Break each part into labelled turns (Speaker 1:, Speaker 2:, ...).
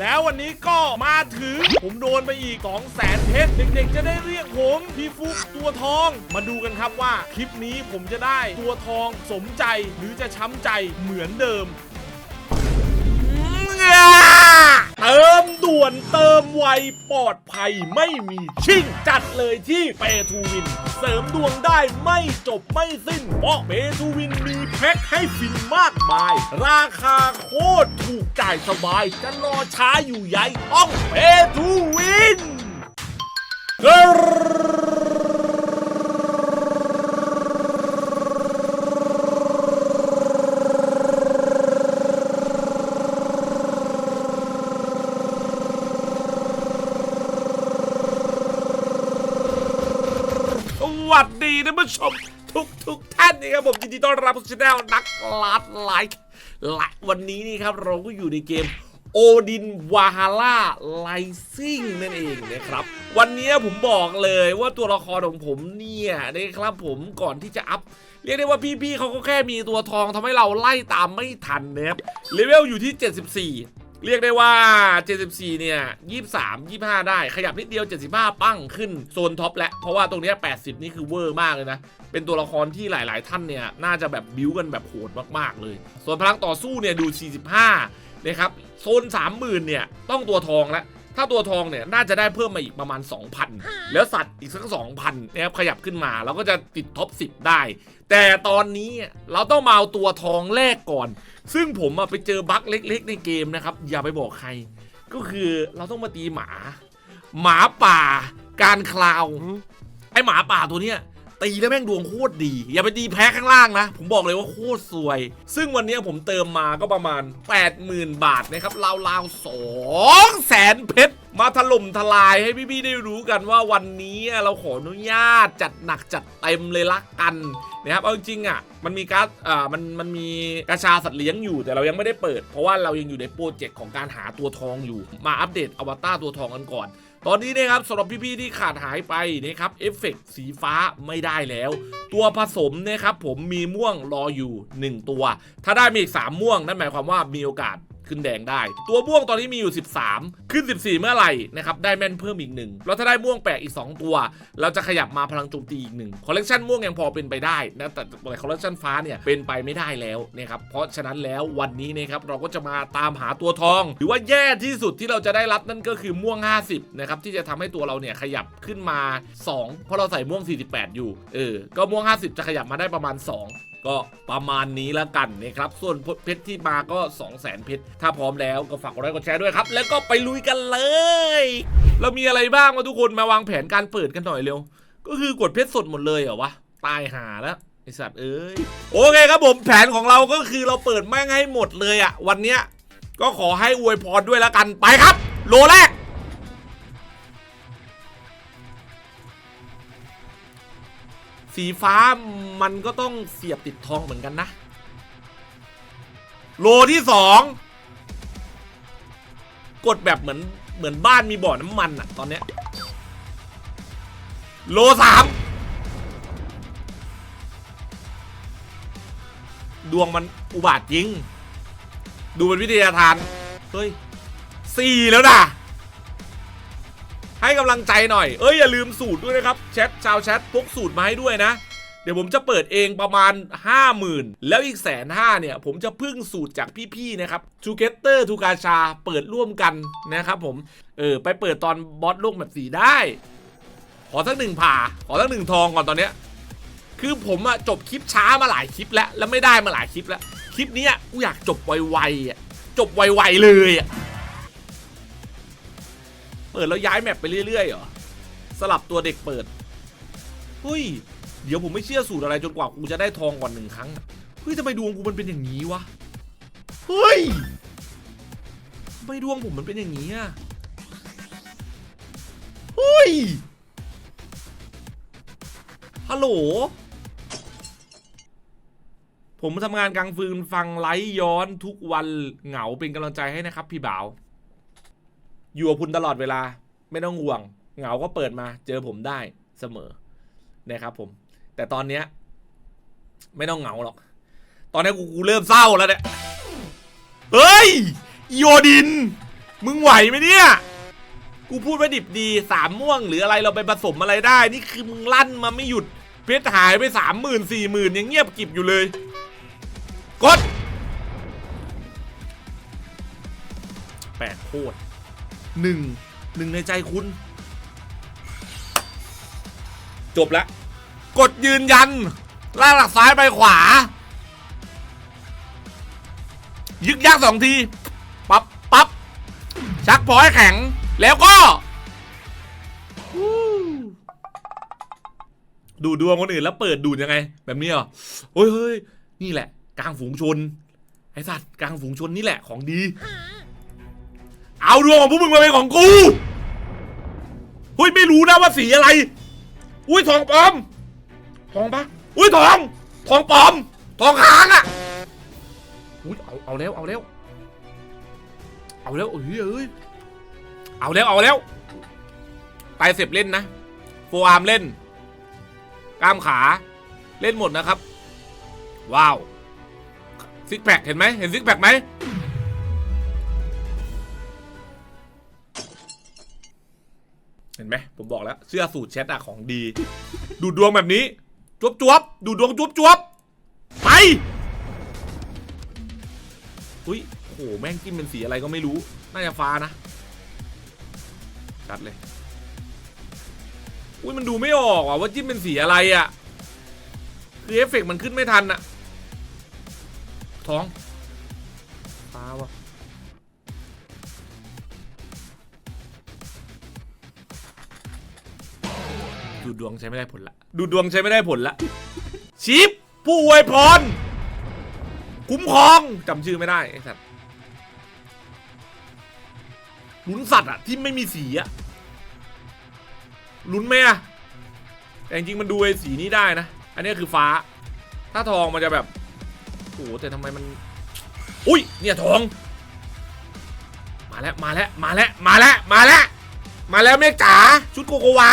Speaker 1: แล้ววันนี้ก็มาถึง ผมโดนไปอีก 2 0 0แสนเพชรเด็กๆ จะได้เรียกผมพี่ฟุกตัวทอง มาดูกันครับว่าคลิปนี้ผมจะได้ตัวทองสมใจหรือจะช้ำใจเหมือนเดิม เติมด่วนเติมไวปลอดภัยไม่มีชิ่งจัดเลยที่เปทูวิน เสริมดวงได้ไม่จบไม่สิ้น เพราะเปทูวินมีแพ็คให้ฟินมากมาย ราคาโคตรถูกจ่ายสบาย จะรอช้าอยู่ใหญ่ต้องเปทูวินสวัสดี ท่านผู้ชม ทุกทุกท่านนี่ครับผมยินดีต้อนรับสู่ช anel นักลัดไลค์และวันนี้นี่ครับเราก็อยู่ในเกมโอดินวาฮาร่าไลซิ่งนั่นเองนะครับ วันนี้ผมบอกเลยว่าตัวละครของผมเนี่ยนะครับผมก่อนที่จะอัพ เรียกได้ว่าพี่ๆเขาก็แค่มีตัวทองทำให้เราไล่ตามไม่ทันนะครับเลเวลอยู่ที่ 74 เรียกได้ว่า 74 เนี่ย 23 25 ได้ ขยับนิดเดียว 75 ปั้งขึ้นโซนท็อปแล้วเพราะว่าตรงนี้80 นี่คือเวอร์มากเลยนะ เป็นตัวละครที่หลาย ๆ ท่านเนี่ย น่าจะแบบบิวกันแบบโหดมากๆเลย ส่วนพลังต่อสู้เนี่ยดู 45 นะครับ โซน 30,000 เนี่ย ต้องตัวทองแล้ว ถ้าตัวทองเนี่ยน่าจะได้เพิ่มมาอีกประมาณ 2,000 แล้วสัตว์อีกสัก 2,000นะครับขยับขึ้นมาเราก็จะติดท็อป 10 ได้ แต่ตอนนี้เราต้องมาเอาตัวทองแรกก่อน ซึ่งผมอะไปเจอบั๊กเล็ก ๆ ในเกมนะครับ อย่าไปบอกใคร ก็คือเราต้องมาตีหมา หมาป่า การคลาวไอหมาป่าตัวเนี้ย ตีแล้วแม่งดวงโคตรดี อย่าไปตีแพ้ข้างล่างนะ ผมบอกเลยว่าโคตรสวย ซึ่งวันนี้ผมเติมมาก็ประมาณ 80,000 บาทนะครับราวๆ2แสนเพชรมาถล่มทลายให้พี่ๆได้รู้กันว่าวันนี้เราขออนุญาตจัดหนักจัดเต็มเลยละกันนะครับเอาจริงๆอะมันมีการ์ดอ่ามันมันมีกระชาสัตว์เลี้ยงอยู่แต่เรายังไม่ได้เปิด เพราะว่าเรายังอยู่ในโปรเจกต์ของการหาตัวทองอยู่ มาอัปเดตอวตารตัวทองกันก่อน ตอนนี้นะครับสำหรับพี่ๆที่ขาดหายไปนะครับเอฟเฟกต์สีฟ้าไม่ได้แล้ว ตัวผสมนะครับผมมีม่วงรออยู่ 1 ตัว ถ้าได้มีอีก3ม่วงนั่นหมายความว่ามีโอกาส ขึ้นแดงได้ ตัวม่วงตอนนี้มีอยู่ 13 ขึ้น 14 เมื่อไหร่นะครับได้แม่นเพิ่มอีกหนึ่งแล้วถ้าได้ม่วงแปลกอีก 2 ตัว เราจะขยับมาพลังโจมตีอีกหนึ่งคอลเลกชันม่วงยังพอเป็นไปได้นะแต่คอลเลกชันฟ้าเนี่ยเป็นไปไม่ได้แล้วนะครับเพราะฉะนั้นแล้ววันนี้นะครับเราก็จะมาตามหาตัวทอง หรือว่าแย่ที่สุดที่เราจะได้รับนั่นก็คือม่วง 50นะครับที่จะทำให้ตัวเราเนี่ยขยับขึ้นมา 2 เพราะเราใส่ม่วง 48 อยู่เออก็ม่วง 50 จะขยับมาได้ประมาณ 2 ก็ประมาณนี้แล้วกันนะครับส่วนเพชรที่มาก็ 2 0 0 0 0 0เพชรถ้าพร้อมแล้วก็ฝากกดไลค์กดแชร์ด้วยครับ แล้วก็ไปลุยกันเลยเรามีอะไรบ้างมาทุกคนมาวางแผนการเปิดกันหน่อยเร็ว ก็คือกดเพชรสดหมดเลยเหรอวะตายหาแล้วไอสัตว์เอ้ยโอเคครับผมแผนของเราก็คือเราเปิดแม่งให้หมดเลยอะวันเนี้ยก็ขอให้อวยพรด้วยแล้วกันไปครับ โลแรก สีฟ้ามันก็ต้องเสียบติดทองเหมือนกันนะ โลที่สองกดแบบเหมือนเหมือนบ้านมีบ่อน้ำมันอะตอนเนี้ยโลสามดวงมันอุบาทจริง ดูเป็นวิทยาทาน เฮ้ยสี่แล้วนะ ให้กำลังใจหน่อย เอ้ยอย่าลืมสูตรด้วยนะครับแชทชาวแชทพกสูตรมาให้ด้วยนะ เดี๋ยวผมจะเปิดเองประมาณ 50,000 แล้วอีกแสนห้าเนี่ย ผมจะพึ่งสูตรจากพี่ๆนะครับทูเกเตอร์ทูกาชาเปิดร่วมกันนะครับผม เออไปเปิดตอนบอสโลกแบบสีได้ ขอสักหนึ่งผ่า ขอสักหนึ่งทองก่อนตอนเนี้ยคือผมอะจบคลิปช้ามาหลายคลิปแล้ว แล้วไม่ได้มาหลายคลิปแล้ว คลิปนี้กูอยากจบไวๆอะจบไวๆเลยอะ เปิดแล้วย้ายแมปไปเรื่อยๆเหรอ สลับตัวเด็กเปิดเฮ้ย เดี๋ยวผมไม่เชื่อสูตรอะไรจนกว่ากูจะได้ทองก่อนหนึ่งครั้ง เฮ้ยทำไมดวงกูมันเป็นอย่างนี้วะ เฮ้ยทำไมดวงผมมันเป็นอย่างนี้อะเฮ้ย ฮัลโหล ผมทำงานกลางฟืนฟังไลฟ์ย้อนทุกวันเหงาเป็นกำลังใจให้นะครับพี่บ่าว อยู่กับคุณตลอดเวลา ไม่ต้องห่วง เหงาก็เปิดมา เจอผมได้เสมอนะครับผม แต่ตอนเนี้ยไม่ต้องเหงาหรอก ตอนนี้กูกูเริ่มเศร้าแล้วเนี่ยเฮ้ยโอดิน มึงไหวไหมเนี่ยกูพูดว่าดิบดีสามม่วงหรืออะไรเราไปผสมอะไรได้ นี่คือมึงลั่นมาไม่หยุด เพชรหายไปสามหมื่นสี่หมื่นยังเงียบกิบอยู่เลย กดแปดโคตร หนึ่งหนึ่งในใจคุณ จบแล้วกดยืนยันล่าหลักซ้ายไปขวา ยึกยักสองที ปับ๊บปับ๊บชักพอให้แข็ง แล้วก็ ดูดวงคนอื่นแล้วเปิดดูดยังไง แบบนี้เหรอโอ้ยเฮ้ยนี่แหละ กลางฝูงชน ไอสัตว์กลางฝูงชนนี่แหละของดี เอาดวงของพวกมึงมาเป็นของกูเฮ้ยไม่รู้นะว่าสีอะไร อุ้ยทองปลอม ทองปะอุ้ยทอง ทองปลอม ทองค้างอะอุ้ยเอาเอาแล้วเอาแล้วเอาแล้วเอ้ยเอ้ยเอาแล้วเอาแล้วไตรเสพเล่นนะโฟอาร์มเล่น กล้ามขาเล่นหมดนะครับ ว้าวซิกแพคเห็นไหมเห็นซิกแพคไหม ห็นไหมผมบอกแล้วเสื้อสูตรแชทอะของดี ดูดวงแบบนี้จวบจวบดูดวงจวบจวบไปอุ้ยโหแม่งจิ้มเป็นสีอะไรก็ไม่รู้ น่าจะฟ้านะชัดเลยอุ้ยมันดูไม่ออกว่ะว่าจิ้มเป็นสีอะไรอะ่ะคือเอฟเฟกต์มันขึ้นไม่ทันอะท้อง ดูดวงใช้ไม่ได้ผลละ ดูดวงใช้ไม่ได้ผลละชิปผู้อวยพรคุ้มครองจำชื่อไม่ได้ไอ้สัตว์ลุ้นสัตว์อะที่ไม่มีสีอะลุ้นไหมอะแต่จริงๆมันดูไอ้สีนี้ได้นะ อันนี้คือฟ้า ถ้าทองมันจะแบบโอ้โหแต่ทำไมมัน อุ้ยเนี่ยทอง มาแล้วมาแล้วมาแล้วมาแล้วมาแล้วมาแล้วเมฆจ๋าชุดโกโกวา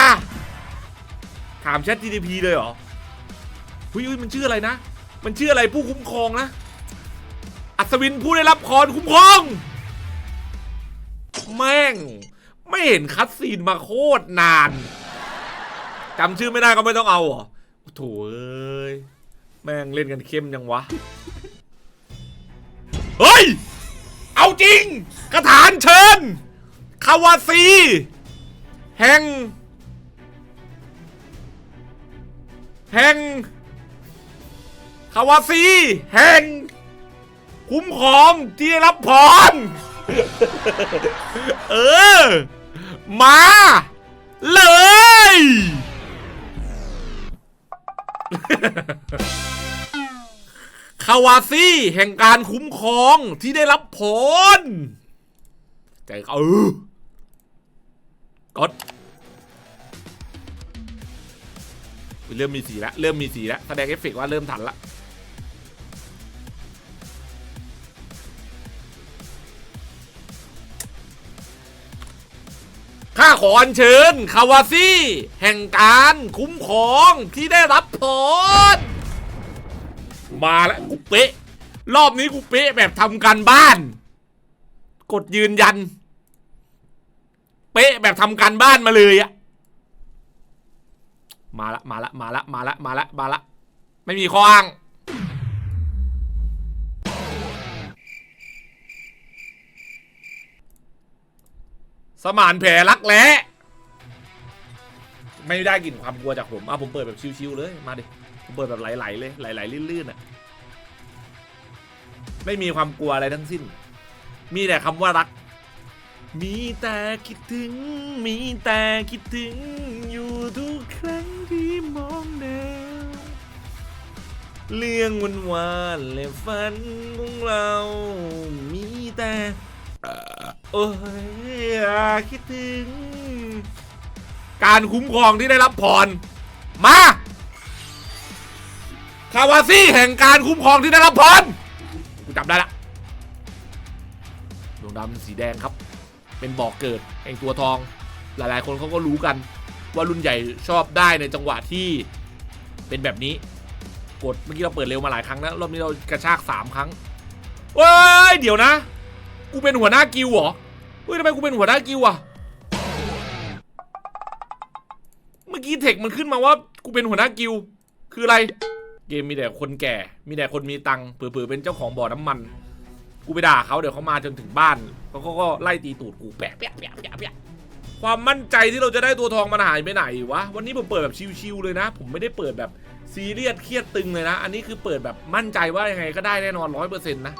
Speaker 1: ถามแชท GDP เลยเหรออุ้ยอุ้ยมันชื่ออะไรนะ มันชื่ออะไรผู้คุ้มครองนะ อัศวินผู้ได้รับพรคุ้มครอง แม่ง ไม่เห็นคัดซีนมาโคตรนานจำชื่อไม่ได้ก็ไม่ต้องเอาเหรอโถเอ้ย แม่งเล่นกันเข้มยังวะ เฮ้ย เอาจริง กระถานเชิญ คาวาซี แห่ง แห่งคาวาซีแห่ง คุ้มครองที่ได้รับพร เออ มา เลย คาวาซี่แห่งการคุ้มครองที่ได้รับพรใจเขาเออกด เริ่มมีสีแล้วเริ่มมีสีแล้วแสดงเอฟเฟกว่าเริ่มทันละข้าขออัญเชิญคาวาซี่แห่งการคุ้มครองที่ได้รับพรมาแล้วกูเป๊ะ รอบนี้กูเป๊ะแบบทำการบ้าน กดยืนยัน เป๊ะแบบทำการบ้านมาเลยอะ มาละมาละมาละมาละมาละมาละไม่มีข้ออ้างสมานแผลรักแร้ไม่ได้กลิ่นความกลัวจากผมอะผมเปิดแบบชิวๆเลย มาดิ ผมเปิดแบบไหลๆเลย ไหลๆลื่นๆอะ ไม่มีความกลัวอะไรทั้งสิ้น มีแต่คำว่ารัก มีแต่คิดถึง มีแต่คิดถึงอยู่ ทุกครั้งที่มองแนว เรื่องวันวานและฝันของเรามีแต่เอ่อโอ้ยคิดถึง การคุ้มครองที่ได้รับพรมา คาวาซี่แห่งการคุ้มครองที่ได้รับพรกูจำได้ละดวงดำสีแดงครับ เป็นบอกเกิดแห่งตัวทอง หลายๆ คนเขาก็รู้กัน ว่ารุ่นใหญ่ชอบได้ในจังหวะที่เป็นแบบนี้ กดเมื่อกี้เราเปิดเร็วมาหลายครั้งแล้วรอบนี้เรากระชากสามครั้งเว้ยเดี๋ยวนะ กูเป็นหัวหน้ากิวเหรอเฮ้ยทำไมกูเป็นหัวหน้ากิวอะเมื่อกี้เทคมันขึ้นมาว่ากูเป็นหัวหน้ากิวคืออะไร เกมมีแต่คนแก่ มีแต่คนมีตังค์เผื่อๆเป็นเจ้าของบ่อน้ำมันกูไปด่าเขาเดี๋ยวเขามาจนถึงบ้านเขาก็ไล่ตีตูดกูแปะแปะแปะแปะ ความมั่นใจที่เราจะได้ตัวทองมันหายไปไหนวะ วันนี้ผมเปิดแบบชิวๆเลยนะ ผมไม่ได้เปิดแบบซีเรียสเครียดตึงเลยนะ อันนี้คือเปิดแบบมั่นใจว่ายังไงก็ได้แน่นอนร้อยเปอร์เซ็นต์นะ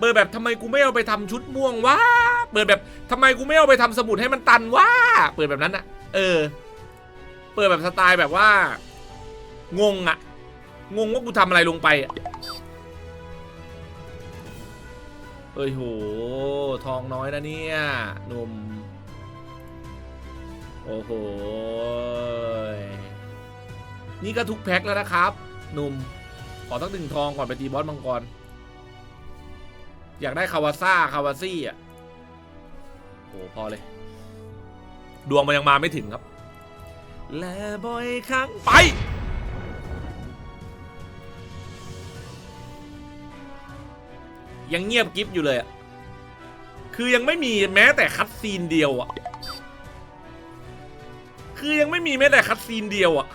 Speaker 1: เปิดแบบทำไมกูไม่เอาไปทำชุดม่วงวะ เปิดแบบทำไมกูไม่เอาไปทำสมุดให้มันตันวะ เปิดแบบนั้นอะเออ เปิดแบบสไตล์แบบว่า งงอะงงว่ากูทำอะไรลงไปอะเอ้ยโห ทองน้อยนะเนี่ยหนุ่ม โอ้โห นี่ก็ทุกแพ็คแล้วนะครับ หนุ่ม ขอตั้งหนึ่งทองก่อนไปตีบอสมังกร อยากได้คาวาซ่าคาวาซี่อะโอ้พอเลย ดวงมันยังมาไม่ถึงครับ และบ่อยครั้งไปยังเงียบกิฟอยู่เลยอะคือยังไม่มีแม้แต่คัดซีนเดียวอะ คือยังไม่มีแม้แต่คัดซีนเดียวอะ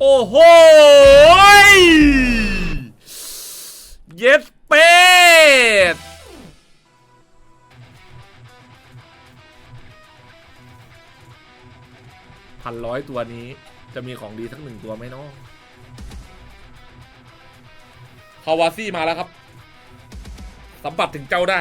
Speaker 1: โอ้โหเย็ดเป็ดพันร้อยตัวนี้จะมีของดีสักหนึ่งตัวไหมเนาะาวาซี่มาแล้วครับ สัมผัสถึงเจ้าได้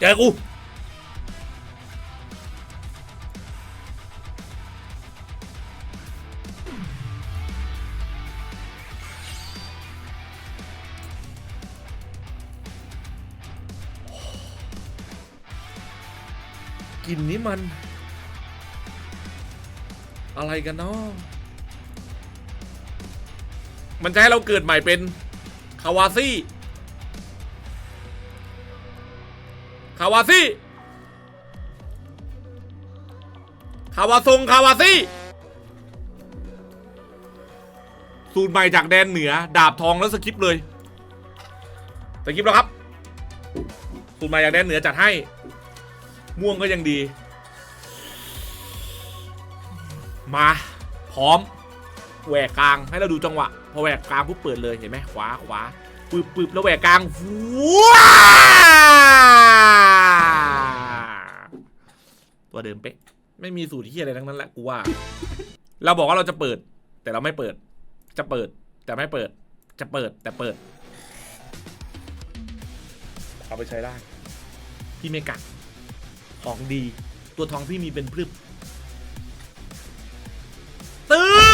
Speaker 1: เจอกู กันเนาะมันจะให้เราเกิดใหม่เป็นคาวาซี่คาวาซี่คาวาซงคาวาซี่สูตรใหม่จากแดนเหนือ ดาบทองแล้วสคริปเลยสคริปแล้วครับ สูตรใหม่จากแดนเหนือจัดให้ ม่วงก็ยังดี มาพร้อมแหวกกลางให้เราดูจังหวะพอแหวกกลางปุ๊บเปิดเลยเห็นไหมขวาขวาปึ๊บปึ๊บแล้วแหวกกลางว้าตัวเดิมเป๊ะไม่มีสูตรที่อะไรทั้งนั้นแหละกูว่า เราบอกว่าเราจะเปิด แต่เราไม่เปิด จะเปิด แต่ไม่เปิด จะเปิดแต่เปิด เอาไปใช้ได้ พี่ไม่กักของดี ตัวทองพี่มีเป็นพรึบ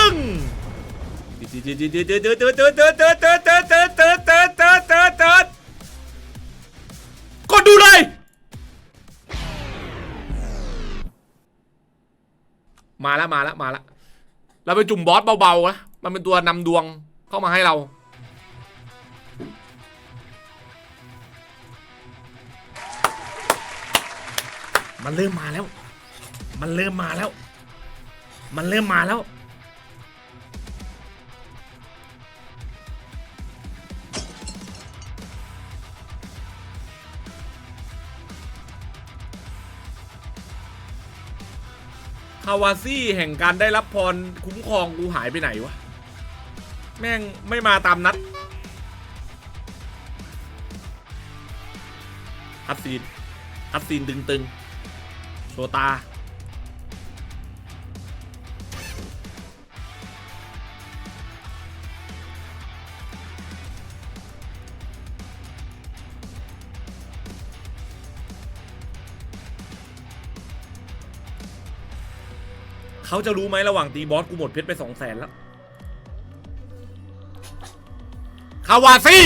Speaker 1: ตึงกดดูเลย มาแล้วมาแล้วมาแล้วเราไปจุ่มบอสเบาๆนะมันเป็นตัวนำดวงเข้ามาให้เรามันเริ่มมาแล้ว มันเริ่มมาแล้ว มันเริ่มมาแล้วาวาซี่แห่งการได้รับพรคุ้มครองกูหายไปไหนวะ แม่งไม่มาตามนัดคัดซีนคัดซีนตึงๆ โชตา เขาจะรู้ไหมระหว่างตีบอสกูหมดเพชรไปสองแสนแล้วคาวาซี่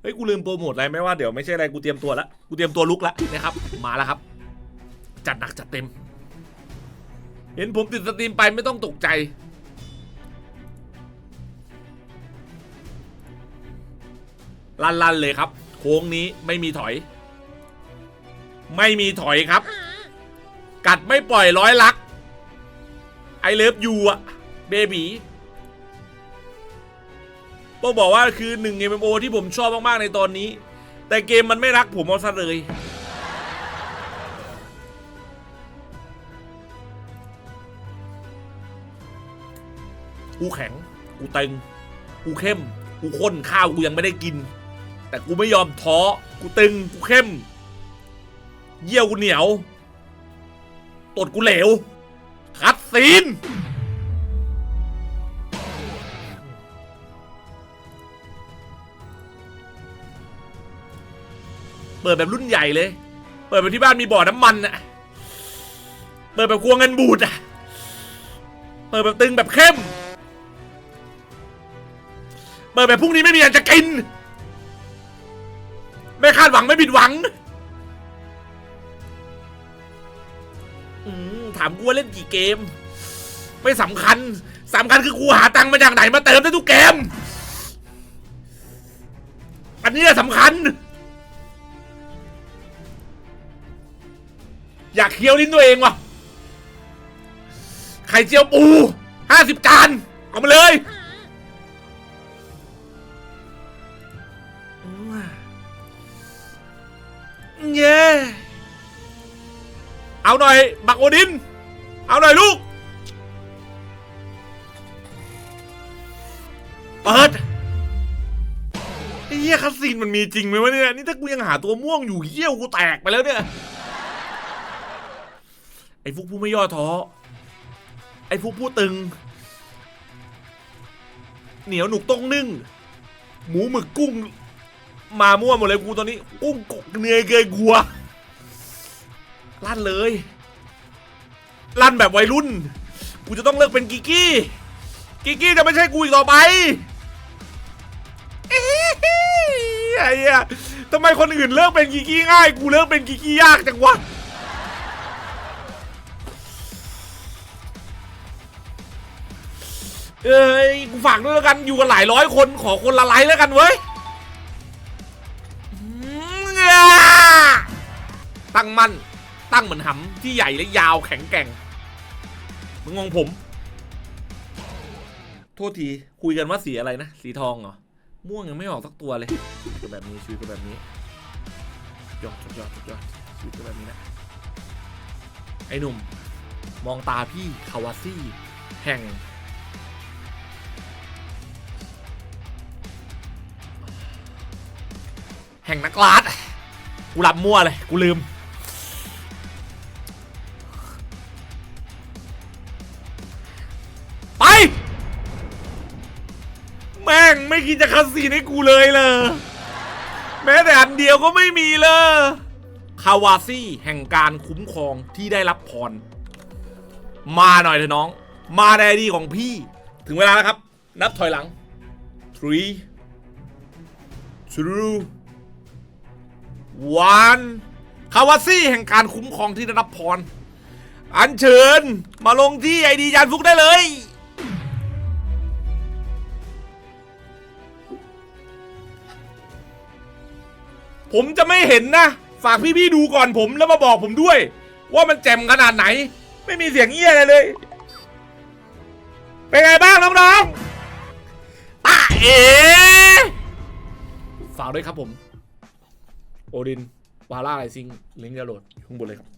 Speaker 1: เฮ้ยกูลืมโปรโมทอะไรไม่ว่าเดี๋ยวไม่ใช่อะไรกูเตรียมตัวแล้วกูเตรียมตัวลุกแล้วนะครับ มาแล้วครับ จัดหนักจัดเต็ม เห็นผมติดสตรีมไปไม่ต้องตกใจลันๆเลยครับ โค้งนี้ไม่มีถอย ไม่มีถอยครับ กัดไม่ปล่อยร้อยลักไอเลิฟยูอะเบบีต้องบอกว่าคือหนึ่ง MMO ที่ผมชอบมากๆในตอนนี้ แต่เกมมันไม่รักผมเอาซะเลยกูแข็ง กูเต็ง กูเข้ม กูข้นข้าวกูยังไม่ได้กิน แต่กูไม่ยอมท้อ กูตึง กูเข้ม เยี่ยวกูเหนียวตดกูเหลว คัดซีน เปิดแบบรุ่นใหญ่เลย เปิดแบบที่บ้านมีบ่อน้ำมันอะเปิดแบบครัวเงินบูดอะเปิดแบบตึงแบบเข้ม เปิดแบบพรุ่งนี้ไม่มีอันจะกิน ไม่คาดหวังไม่ผิดหวัง ถามกูว่าเล่นกี่เกม ไม่สำคัญสำคัญคือกูหาตังค์มาจากไหนมาเติมได้ทุกเกม อันนี้แหละสำคัญ อยากเคี้ยวลิ้นตัวเองว่ะไข่เจียวปูห้าสิบจาน เอามาเลยเย้ เอาหน่อยบักโอดิน เอาหน่อยลูก เปิดไอ้เหี้ยคัสซีนมันมีจริงไหมวะเนี่ย นี่ถ้ากูยังหาตัวม่วงอยู่เหี้ยวกูแตกไปแล้วเนี่ย ไอ้ฟุกผู้ไม่ย่อท้อ ไอ้ฟุกผู้ตึง เหนียวหนุกต้องนึ่ง หมูหมึกกุ้ง มามั่วหมดเลยกูตอนนี้ กุ้งกกเนื้อเกยกัว ลั่นเลย ลั่นแบบวัยรุ่น กูจะต้องเลิกเป็นกิกกี้ กิกกี้จะไม่ใช่กูอีกต่อไปไอ้เหี้ยทำไมคนอื่นเลิกเป็นกิกกี้ง่าย กูเลิกเป็นกิกกี้ยากจังวะ เอ้ย กูฝากด้วยแล้วกัน อยู่กันหลายร้อยคน ขอคนละไลค์แล้วกันเว้ย เหมือนหำที่ใหญ่และยาวแข็งแกร่งมึงงงผม โทษทีคุยกันว่าสีอะไรนะ สีทองเหรอ ม่วงยังไม่ออกสักตัวเลยก็แบบนี้ชีวิตก็แบบนี้ยอดยอดยอดชีวิตก็แบบนี้นะไอ้หนุ่ม มองตาพี่คาวาซี่แห่งแห่งนักลาดกูรับมั่วเลย กูลืม ไม่คิดจะคัดซีนให้กูเลยเลยแม้แต่อันเดียวก็ไม่มีเลยคาวาซี่แห่งการคุ้มครองที่ได้รับพร มาหน่อยเถอะน้อง มาในดีของพี่ ถึงเวลาแล้วครับ นับถอยหลัง three two one คาวาซี่แห่งการคุ้มครองที่ได้รับพร อัญเชิญมาลงที่ไอดียานฟุกได้เลย ผมจะไม่เห็นนะ ฝากพี่ๆดูก่อนผมแล้วมาบอกผมด้วย ว่ามันแจ่มขนาดไหน ไม่มีเสียงเอี้ยอะไรเลย เป็นไงบ้างน้องๆตาเอฝากด้วยครับผม โอดินวาร่าไรซิงลิงก์ดาวน์โหลดข้างบนเลยครับ